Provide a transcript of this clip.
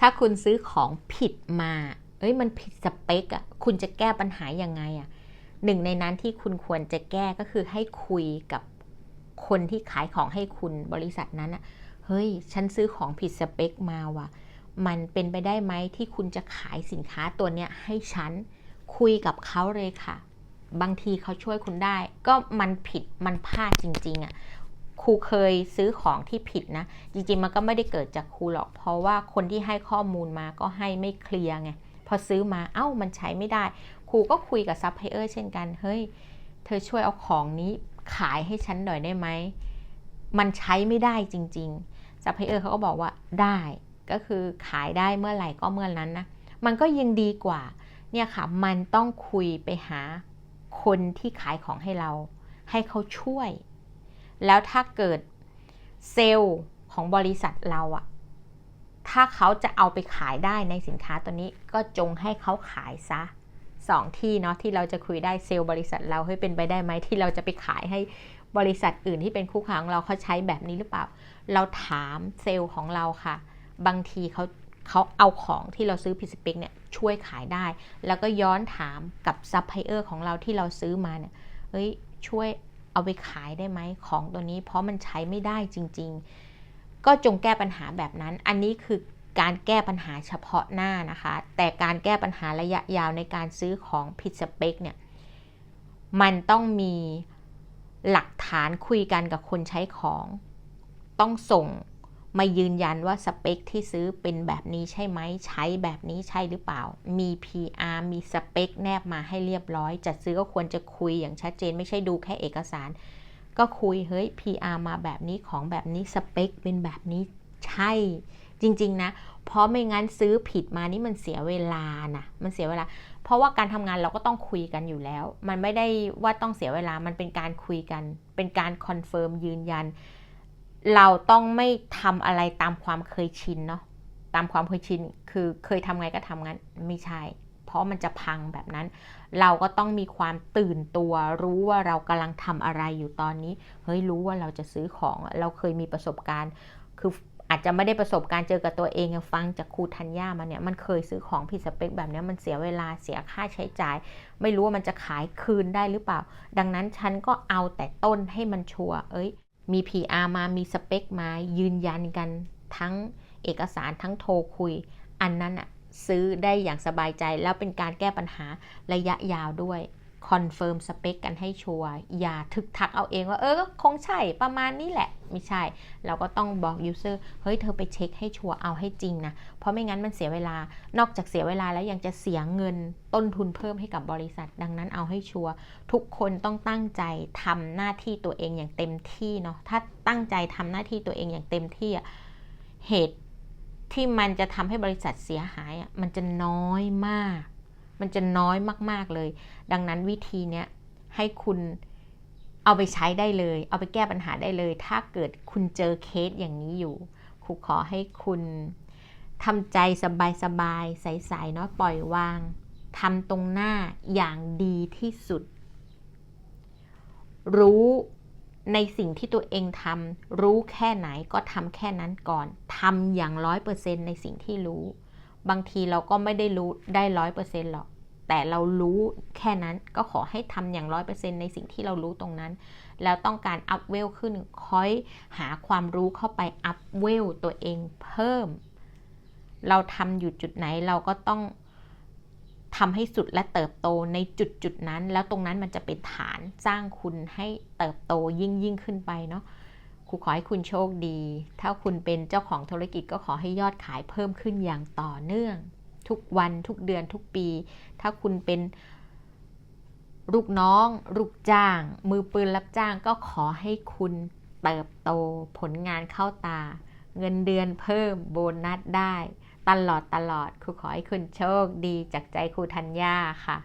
ถ้าคุณซื้อของผิดมา เอ้ยมันผิดสเปคอะคุณจะแก้ปัญหายังไงอะหนึ่งในนั้นที่คุณควรจะแก้ก็คือให้คุยกับคนที่ขายของให้คุณบริษัทนั้นอะเฮ้ย ฉันซื้อของผิดสเปคมาว่ะ มันเป็นไปได้ไหมที่คุณจะขายสินค้าตัวเนี้ยให้ฉัน คุยกับเขาเลยค่ะ บางทีเขาช่วยคุณได้ ก็มันผิดมันพลาดจริง ๆอะ่ะ ครูเคยซื้อของที่ผิดนะ จริงๆมันก็ไม่ได้เกิดจากครูหรอก เพราะว่าคนที่ให้ข้อมูลมาก็ให้ไม่เคลียร์ไง พอซื้อมาเอ้ามันใช้ไม่ได้ ครูก็คุยกับซัพพลายเออร์เช่นกัน เฮ้ย เธอช่วยเอาของนี้ขายให้ฉันหน่อยได้ไหม มันใช้ไม่ได้จริงๆซัพพลายเออร์เขาก็บอกว่าได้ ก็คือขายได้เมื่อไหร่ก็เมื่อนั้นนะ มันก็ยังดีกว่า เนี่ยค่ะ มันต้องคุยไปหาคนที่ขายของให้เรา ให้เขาช่วย แล้วถ้าเกิดเซลล์ของบริษัทเราอะถ้าเขาจะเอาไปขายได้ในสินค้าตัวนี้ก็จงให้เขาขายซะสองที่เนาะที่เราจะคุยได้เซลล์บริษัทเราให้เป็นไปได้ไหมที่เราจะไปขายให้บริษัทอื่นที่เป็นคู่ค้าของเราเขาใช้แบบนี้หรือเปล่า เราถามเซลล์ของเราค่ะ บางทีเขาเขาเอาของที่เราซื้อพิสเปกเนี่ยช่วยขายได้ แล้วก็ย้อนถามกับซัพพลายเออร์ของเราที่เราซื้อมาเนี่ยเฮ้ยช่วย เอาไปขายได้ไหมของตัวนี้ เพราะมันใช้ไม่ได้จริง ๆ ก็จงแก้ปัญหาแบบนั้น อันนี้คือการแก้ปัญหาเฉพาะหน้านะคะ แต่การแก้ปัญหาระยะยาวในการซื้อของผิดสเปคเนี่ย มันต้องมีหลักฐานคุยกันกับคนใช้ของ ต้องส่ง มายืนยันว่าสเปคที่ซื้อเป็นแบบนี้ใช่ไหมใช้แบบนี้ใช่หรือเปล่า มี PR มีสเปคแนบมาให้เรียบร้อย จัดซื้อก็ควรจะคุยอย่างชัดเจนไม่ใช่ดูแค่เอกสาร ก็คุยเฮ้ย PR มาแบบนี้ของแบบนี้สเปคเป็นแบบนี้ใช่จริง ๆ นะ เพราะไม่งั้นซื้อผิดมานี่มันเสียเวลานะมันเสียเวลา เพราะว่าการทำงานเราก็ต้องคุยกันอยู่แล้ว มันไม่ได้ว่าต้องเสียเวลา มันเป็นการคุยกัน เป็นการคอนเฟิร์มยืนยัน เราต้องไม่ทำอะไรตามความเคยชินเนาะตามความเคยชินคือเคยทำไงก็ทำงั้นไม่ใช่ เพราะมันจะพังแบบนั้น เราก็ต้องมีความตื่นตัว รู้ว่าเรากำลังทำอะไรอยู่ตอนนี้ เฮ้ยรู้ว่าเราจะซื้อของเราเคยมีประสบการณ์ คืออาจจะไม่ได้ประสบการณ์เจอกับตัวเองฟังจากครูธัญญามาเนี่ยมันเคยซื้อของผิดสเปคแบบนี้มันเสียเวลาเสียค่าใช้จ่าย ไม่รู้ว่ามันจะขายคืนได้หรือเปล่า ดังนั้นฉันก็เอาแต่ต้นให้มันชัวร์เอ้ย มี PR มามีสเปคมายืนยันกันทั้งเอกสารทั้งโทรคุย อันนั้นอะซื้อได้อย่างสบายใจแล้วเป็นการแก้ปัญหาระยะยาวด้วย คอนเฟิร์มสเปคกันให้ชัวร์อย่าทึกทักเอาเองว่า เออคงใช่ประมาณนี้แหละ ไม่ใช่ เราก็ต้องบอกยูเซอร์เฮ้ยเธอไปเช็คให้ชัวร์เอาให้จริงนะ เพราะไม่งั้นมันเสียเวลานอกจากเสียเวลาแล้วยังจะเสียเงินต้นทุนเพิ่มให้กับบริษัท ดังนั้นเอาให้ชัวร์ทุกคนต้องตั้งใจทำหน้าที่ตัวเองอย่างเต็มที่เนาะถ้าตั้งใจทำหน้าที่ตัวเองอย่างเต็มที่เหตุที่มันจะทำให้บริษัทเสียหายอะมันจะน้อยมาก มันจะน้อยมาก ๆเลย ดังนั้นวิธีเนี้ยให้คุณเอาไปใช้ได้เลย เอาไปแก้ปัญหาได้เลย ถ้าเกิดคุณเจอเคสอย่างนี้อยู่ครูขอให้คุณทำใจสบายๆใสๆเนาะปล่อยวางทำตรงหน้าอย่างดีที่สุด รู้ในสิ่งที่ตัวเองทำรู้แค่ไหนก็ทำแค่นั้นก่อนทำอย่างร้อยเปอร์เซ็นในสิ่งที่รู้ บางทีเราก็ไม่ได้รู้ได้ร้อยเปอร์เซ็นต์หรอก แต่เรารู้แค่นั้นก็ขอให้ทำอย่างร้อยเปอร์เซ็นต์ในสิ่งที่เรารู้ตรงนั้น แล้วต้องการอัพเวลขึ้นคอยหาความรู้เข้าไปอัพเวลตัวเองเพิ่ม เราทำอยู่จุดไหนเราก็ต้องทำให้สุดและเติบโตในจุดจุดนั้น แล้วตรงนั้นมันจะเป็นฐานสร้างคุณให้เติบโตยิ่งยิ่งขึ้นไปเนาะครูขอให้คุณโชคดี ถ้าคุณเป็นเจ้าของธุรกิจก็ขอให้ยอดขายเพิ่มขึ้นอย่างต่อเนื่อง ทุกวันทุกเดือนทุกปี ถ้าคุณเป็นลูกน้องลูกจ้าง มือปืนรับจ้างก็ขอให้คุณเติบโตผลงานเข้าตา เงินเดือนเพิ่มโบนัสได้ ตลอดตลอดครูขอให้คุณโชคดีจากใจครูธัญญาค่ะ